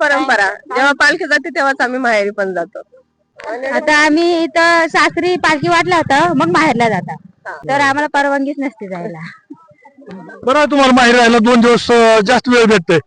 परंपरा. जेव्हा पालखी जाते तेव्हाच आम्ही माहेरी पण जातो. आता आम्ही इथं सासरी पालखी वाटला होता मग माहेरला जाता. तर आम्हाला परवानगीच नसते जायला. बरं आहे तुम्हाला माहेर राहायला दोन दिवस अं, जास्त वेळ भेटते.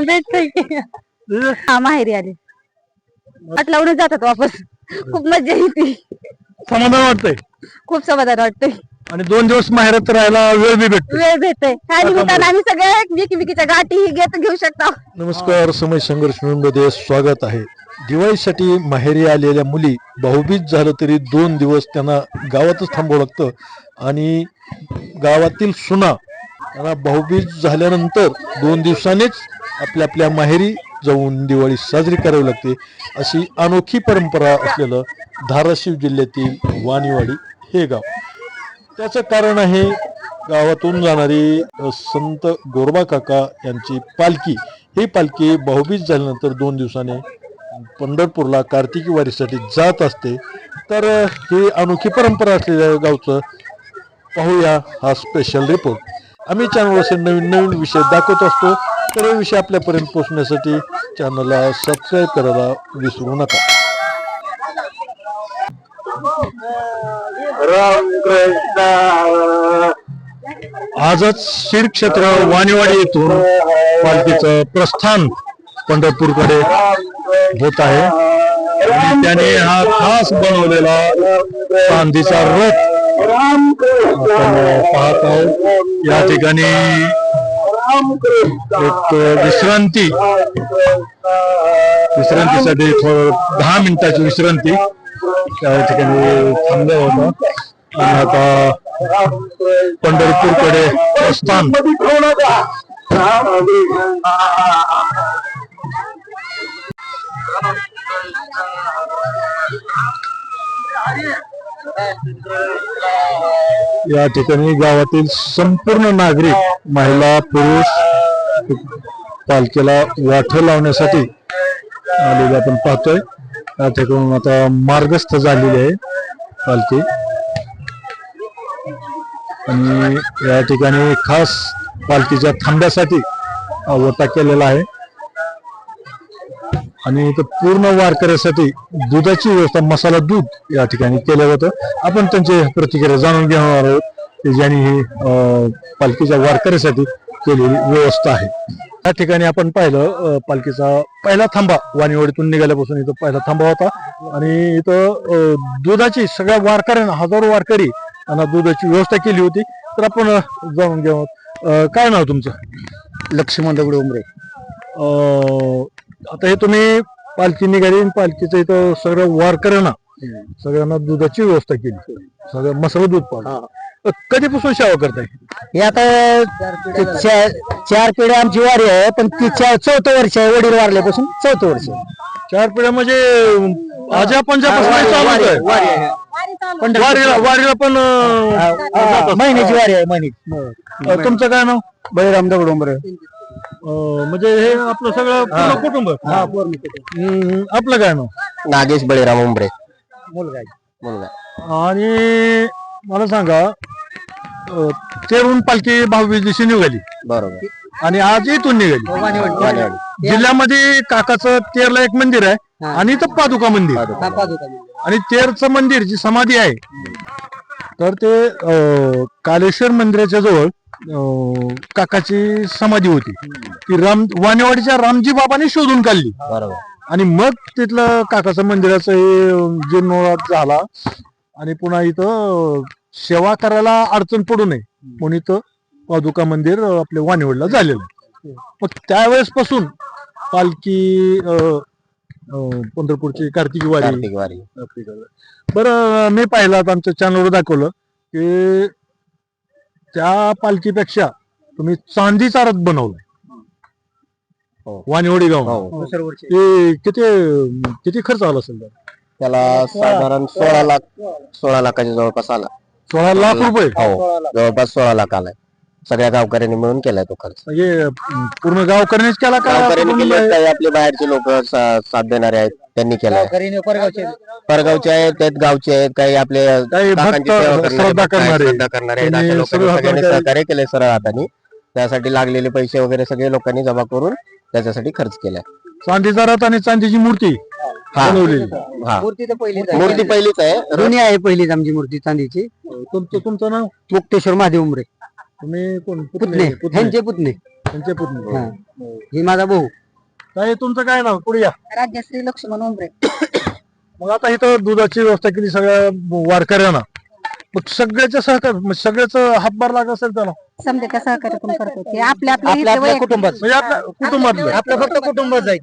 भेटतंय की. हा माहेरी आली. वाट लावूनच जातात वापस. खूप मजा येते. समाधान वाटतंय. खूप समाधान वाटतंय. आणि दोन दिवस माहेरात राहायला वेळ बी भेटते. वेळ त्या निमित्तानं आम्ही सगळे एकमेकीच्या गाठी घेत घेऊ शकतो. नमस्कार समय संघर्षमध्ये स्वागत आहे. दिवाळीसाठी माहेरी आलेल्या मुली भाऊबीज झालं तरी दोन दिवस त्यांना गावातच थांबावं लागतं. आणि गावातील सुना त्यांना भाऊबीज झाल्यानंतर दोन दिवसांनीच आपल्या आपल्या माहेरी जाऊन दिवाळी साजरी करावी लागते. अशी अनोखी परंपरा असलेलं धाराशिव जिल्ह्यातील वाणीवाडी हे गाव. त्याचं कारण आहे गावातून जाणारी संत गोरबा काका यांची पालखी. ही पालखी भाऊबीज झाल्यानंतर दोन दिवसाने पंढरपूरला कार्तिकी वारीसाठी जात असते. तर ही अनोखी परंपरा असलेल्या गावचं पाहूया हा स्पेशल रिपोर्ट आम्ही चॅनलवर असे नवीन नवीन विषय दाखवत असतो. तर हे विषय आपल्यापर्यंत पोहोचण्यासाठी चॅनलला सबस्क्राईब करायला विसरू नका. आजच श्री क्षेत्र वाणीवाडी येथून पालखीचं प्रस्थान पंढरपूरकडे होत आहे. आणि त्याने हा खास बनवलेला चांदीचा रथ आपण पाहत आहोत. या ठिकाणी एक विश्रांती विश्रांतीसाठी थोडं दहा मिनिटाची विश्रांती. त्या ठिकाणी थांबलं होतं. आणि आता पंढरपूरकडे प्रस्थान. या ठिकाणी गावातील संपूर्ण नागरिक महिला पुरुष पालखीला वाठ लावण्यासाठी आलेले आपण पाहतोय. या आता मार्गस्थ झालेली आहे पालखी. आणि या ठिकाणी खास पालखीच्या थांब्यासाठी हा केलेला आहे. आणि इथं पूर्ण वारकऱ्यासाठी दुधाची व्यवस्था मसाला दूध या ठिकाणी केलं होतं आपण त्यांचे प्रतिक्रिया जाणून घेणार आहोत की ज्यांनी ही पालखीच्या वारकऱ्यासाठी केलेली व्यवस्था आहे. या ठिकाणी आपण पाहिलं पालखीचा पहिला थांबा. वाणीवाडीतून निघाल्यापासून इथं पहिला थांबा होता. आणि इथं दुधाची सगळ्या वारकऱ्यांना हजारो वारकरी यांना दुधाची व्यवस्था केली होती. तर आपण अं, जाणून घेऊ काय नाव तुमचं? लक्ष्मण दगड उमरे. आता हे तुम्ही पालखी निघाली पालखीचं इथं सगळं वारकऱ्यांना सगळ्यांना दुधाची व्यवस्था केली. सगळं मसाला दूध पाहिजे कधीपासून सेवा करताय? हे आता ते चा- चार पिढ्या आमची वारी आहे पण ती चार चौथं वर्ष आहे वडील वारल्यापासून चौथं वर्ष चार पिढ्या म्हणजे आजा पंजापासून चालू आहे. वारीला वारीला पण अं, महिन्याची वारी आहे महिन्याची. तुमचं काय नाव? बळीराम दगड उमरे अं, म्हणजे हे आपलं सगळं पूर्ण कुटुंब? हम्म, आपलं काय नाव? नागेश बळीराम उमरे. मुलगा मुलगा. आणि मला सांगा अं, तेरून पालखी भाऊबीज दिवशी निघाली. बरोबर. आणि आज इथून निघाली. जिल्ह्यामध्ये काकाचं तेरला एक मंदिर आहे आणि इथं पादुका मंदिर. आणि तेरचं मंदिर जी समाधी आहे तर ते अं, कालेश्वर मंदिराच्या जवळ अं, काकाची समाधी होती. ती राम वाणेवाडीच्या रामजी बाबांनी शोधून काढली. बरोबर. आणि मग तिथलं काकाचं मंदिराचं हे जीर्णोद्धार झाला आणि पुन्हा इथं सेवा करायला अडचण पडू नये. म्हणून इथं पादुका मंदिर आपल्या वाणीवडला झालेलं आहे. मग त्यावेळेस पासून पालखी अं, अं, पंढरपूरची कार्तिकी वारी. कार्तिक वारी. बरं मी पाहिलं आता आमच्या चॅनलवर दाखवलं की त्या पालखीपेक्षा तुम्ही चांदीचा रथ बनवलाय. हो. वाणीवडी गाव हो. ते किती किती खर्च आला असेल त्याला? त्याला साधारण सोळा लाख सोळा. लाखाच्या जवळपास आला. सोळा लाख रुपये? हो जवळपास सोळा लाख आलाय. सगळ्या गावकऱ्यांनी मिळून केलाय तो खर्च. म्हणजे पूर्ण गावकऱ्यानेच केला का गावकऱ्यांनी कुठून केले काही आपले बाहेरचे लोक साथ देणारे आहेत त्यांनी केलाय. परगावचे आहेत. त्यात गावचे आहेत काही आपले काही काकांची भक्त सेवा करणारे, श्रद्धा भक्त आहेत, करणारे. श्रद्धा करणारे आहेत. त्यांनी अशा लोकांनी सगळं सगळ्यांनी हाताने- सहकार्य केले सरळ हाताने. त्यासाठी लागलेले पैसे वगैरे सगळे लोकांनी जमा करून त्याच्यासाठी खर्च केलाय. चांदीचा रथ आणि चांदीची मूर्ती? हा. बनवलेली हा. मूर्ती तर पहिलीच आहे. मूर्ती पहिलीच आहे. जुनी आहे पहिलीच आमची मूर्ती चांदीची. तुमचं तुमचं नाव? मुक्तेश्वर महादेव उमरे. तुम्ही कोण? पुतणे ह्यांचे पुतणे. त्यांचे पुतणे. हा. हे माझा भाऊ. ताई तुमचं काय नाव? पुढे या. राज्यश्री लक्ष्मण उमरे. मग आता इथं दुधाची व्यवस्था केली सगळ्या वारकऱ्यांना. मग सगळ्याच्या सहकार म्हणजे सगळ्याच हातभार लागत असेल त्याला. समजे सहकार्य पण करतो ते आपल्या आपल्या आपल्या आपल्या कुटुंबात. म्हणजे आपल्या कुटुंबातलं. आपलं फक्त कुटुंबात. जाईल.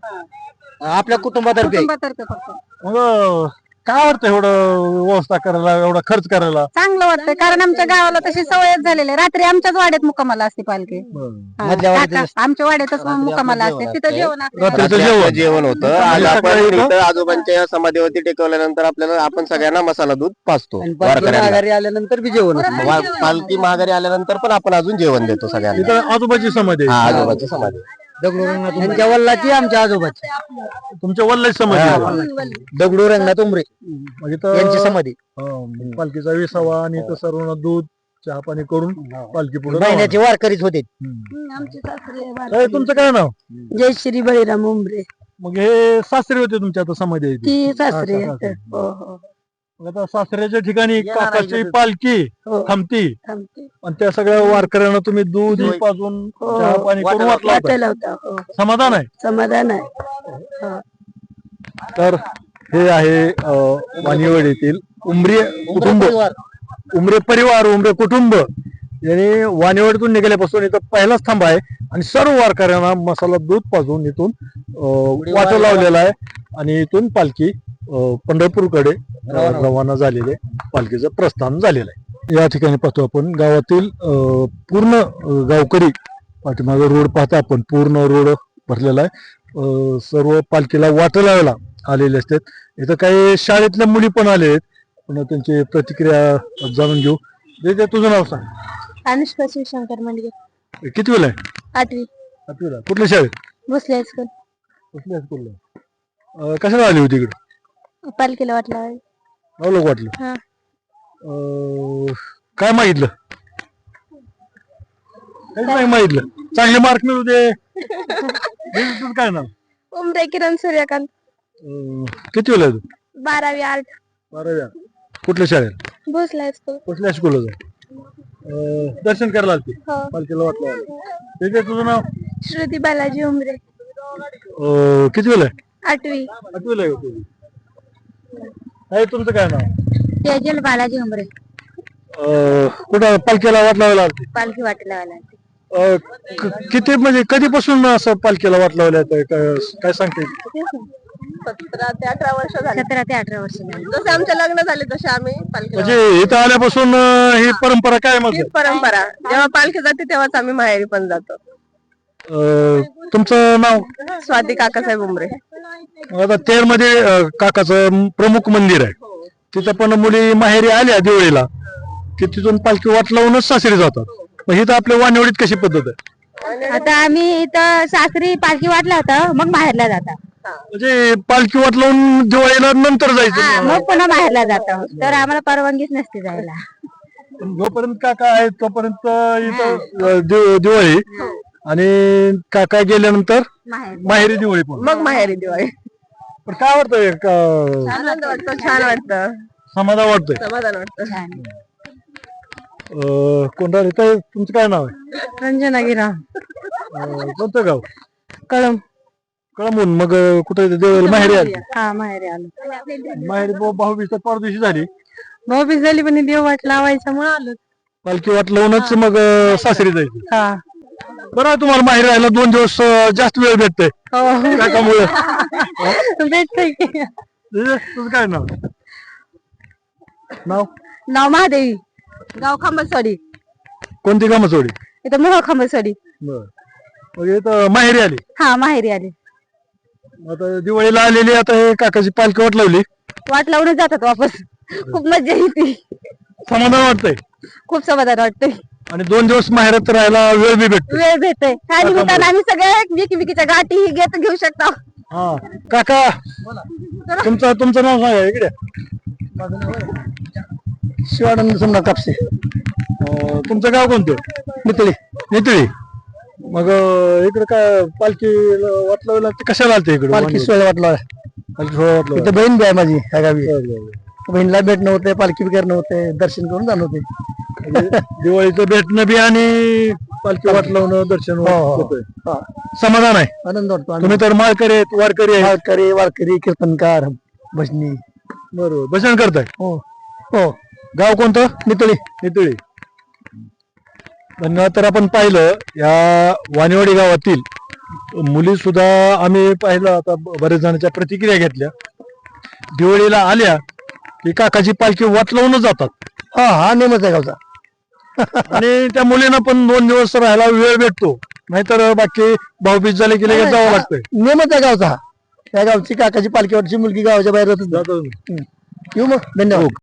आपल्या कुटुंबातर्फे. आहे. कुटुंबातर्फे फक्त. मग काय वाटतं एवढं व्यवस्था करायला एवढा खर्च करायला? चांगलं वाटतंय कारण आमच्या गावाला तशी सवयच झालेली आहे. रात्री आमच्याच वाड्यात मुक्कामाला असते पालखी. हा, मधल्या वाड्यातच काका, आमच्या वाड्यातच मुक्कामाला असते. तिथं जेवण असते. रात्रीचं जेवण. आपलं जेवण होतं. आज आपण सकाळी इथं- इथं आजोबांच्या समाधीवरती टेकवल्यानंतर आपल्याला आपण सगळ्यांना मसाला दूध पाचतो आणि पालखी वारकऱ्यांना माघारी आल्यानंतर बी जेवण असतं. वा- पालखी माघारी आल्यानंतर पण आपण अजून जेवण देतो सगळ्यांना. आजोबाची समाधी हा. आजोबाची समाधी. त्यांच्या वल्लाची आमच्या आजोबाची. तुमच्या वल्लाची समाधी. दगडू रंगनाथ उमरे. मग इथं यांची समाधी. अं, पालखीचा विसावा आणि इथं सर्वांना दूध चहा पाणी करून पालखी पुढे महिन्याचे वारकरीच होते. आमचे सासरे ताई, तुमचं काय नाव? जय श्री बळीराम उमरे. मग हे सासरे होते तुमच्या आता समाधी आहे ती. ती सासरे हा, आहेत. हो हो. मग आता सासऱ्याच्या ठिकाणी येणार आहे काकाची इथं. पालखी हो. थांबती. थांबते. आणि त्या सगळ्या वारकऱ्यांना तुम्ही दूध. पाजून हो. चहा पाणी करून वाटायला- वाटला होता. वाटायला होता. हो. समाधान आहे? समाधान आहे. तर हे आहे अं, वाणीवडीतील उमरी कुटुंब. उमरे परिवार उमरे कुटुंब. यांनी वाणीवडीतून निघाल्यापासून इथं पहिलाच थांबा आहे. आणि सर्व वारकऱ्यांना मसाला दूध पाजून इथून अं, वाटं लावलेला आहे. आणि इथून पालखी पंढरपूरकडे रवाना झालेले पालखीचं प्रस्थान झालेलं आहे. या ठिकाणी पाहतो आपण गावातील पूर्ण गावकरी पाठीमागे रोड पाहता आपण पूर्ण रोड भरलेला आहे. सर्व पालखीला वाटं लावायला आलेले असतात. इथं काही शाळेतल्या मुली पण आले आहेत. पुन्हा त्यांची प्रतिक्रिया जाणून घेऊ. दे तुझं नाव सांग. अनुष्का शिवशंकर म्हणजे किती वेळ आहे? आठवी. आठवीला. कुठल्या शाळेत? भोसले हायस्कूल. अं, कशाला आली होती इकडे? पालखीला वाटला. लोक वाटलं. हा. अं, काय मागितलं? काहीच नाही मागितलं. चांगले मार्क मिळू दे. तुझं काय नाव? उमरे किरण सूर्यकांत. अं, किती वेळ तू बारावी आर्ट बाराव्या कुठल्या शाळेत? भोसले हायस्कूल कुठल्या स्कूलला जाय दर्शन करायला आलती. हो. पालखीला वाटलं ठीक आहे तुझं नाव? श्रुती बालाजी उमरे. अं, किती वेळ आहे? आठवी. आठवीला आहे का? तू काय तुमचं काय नाव? तेजल बालाजी उमरे. अं, कुठं पालखीला वाट लावायला आलती? पालखी वाटला अं, क- किती म्हणजे कधीपासून असं पालखीला वाट लावल्या आहेत? काय- काय सांगते सतरा ते अठरा वर्ष झाले. सतरा ते अठरा वर्ष झाली. जसे आमचे लग्न झाले तसे आम्ही पालखी म्हणजे इथं आल्यापासून अं, ही परंपरा काय मग? परंपरा. जेव्हा पालखी जाते तेव्हाच आम्ही माहेरी पण जातो. तुमचं नाव? स्वाती काकासाहेब उमरे. आता तेरमध्ये काकाचं प्रमुख मंदिर आहे. तिथं पण मुली माहेरी आल्या दिवाळीला. की तिथून पालखी वाट लावूनच सासरी जातात. मग इथं आपल्या वाणीवडीत कशी पद्धत आहे? आता आम्ही इथं सासरी पालखी वाटला होता मग माहेरला जाता. म्हणजे पालखी वाट लावून दिवाळीला नंतर हा, जायचं मग पुन्हा माहेरला जातो. तर आम्हाला परवानगीच नसते जायला. पण जोपर्यंत काका आहेत तोपर्यंत इथं अं, दिव- दिवाळी. आणि काका गेल्यानंतर माहेर. माहेरी दिवाळी पण. मग माहेरी दिवाळी. पण काय वाटतंय का- आनंद वाटतो छान वाटतं. समाधान वाटतंय? समाधान वाटतं. अं, कोणता इथं तुमचं काय नाव आहे? रंजना गिरा. अं, कोणतं गाव? कळम कळमून मग अं, कुठं इथं देवाला माहेरी आली? हा माहेरी आलो. माहेरी भाऊ भाऊबीज तर परदिवशी झाली. भाऊबीज झाली पण देव वाट लावायचा म्हणून आलो. पालखी वाट लावूनच मग अं, सासरी जायची. हा. बरं आहे तुम्हाला माहेरी राहायला दोन दिवस अं, जास्त वेळ भेटतोय. हो. काकामुळे भेटतंय की. तुझं काय नाव? नाव? नाव महादेवी. गाव खांबसवाडी. कोणती कामं सोडी इथं मोह खांबसवाडी. बर. मग इथं माहेरी आली? हा माहेरी आली. आता दिवाळीला आलेली आता हे काकाची पालखी वाट लावली. वाट लावूनच जातात वापस. खूप मजा येते. समाधान वाटतंय. खूप समाधान वाटतंय. आणि दोन दिवस माहेरात राहायला वेळ बी भेटतो. वेळ भेटतोय. त्या निमित्तानं आम्ही सगळे विकीविकीच्या गाठी ही घेत घेऊ शकतो. हा. काका तुमचं तुमचं नाव सांगा इकडे. शिवानंद समजा कापसे. अं, तुमचं गाव कोणतं? मितळे नितळी. मग अं, इकडे काय पालखी वाटलं कशाला आलते इकडे? पालखी सोहळा वाटला पालखी सोहळा वाटलं इथं बहीण बी आहे माझी ह्या गावी. बहिणीला भेटणं होते पालखी करणं होते दर्शन करून जाणं होते. म्हणजे दिवाळीचं भेटणं बी आणि पालखी वाट लावणं दर्शन हो, हो. होतंय. हा. समाधान आहे. आनंद वाटतो. तुम्ही तर माळकरी आहेत वारकरी वारकरी वारकरी कीर्तनकार भजनी. बरोबर. भजन करताय? हो. हो. गाव कोणतं? नितळी. नितळी. धन्यवाद. तर आपण पाहिलं या वाणीवाडी गावातील मुली सुद्धा आम्ही पाहिलं आता ब- बरेच जणांच्या प्रतिक्रिया घेतल्या. दिवाळीला आल्या की काकाची पालखी वाट लावूनच जातात. हा हा नेमच आहे गावचा. आणि त्या मुलींना पण दोन दिवस राहायला वेळ भेटतो. नाहीतर बाकी भाऊबीज झाले की लगेच जावं लागतंय. नेमच आहे गावचा. हा. या गावची काकाची पालखी वाटची मुलगी गावाच्या बाहेर जातच नाही. जातो येऊ मग. धन्यवाद.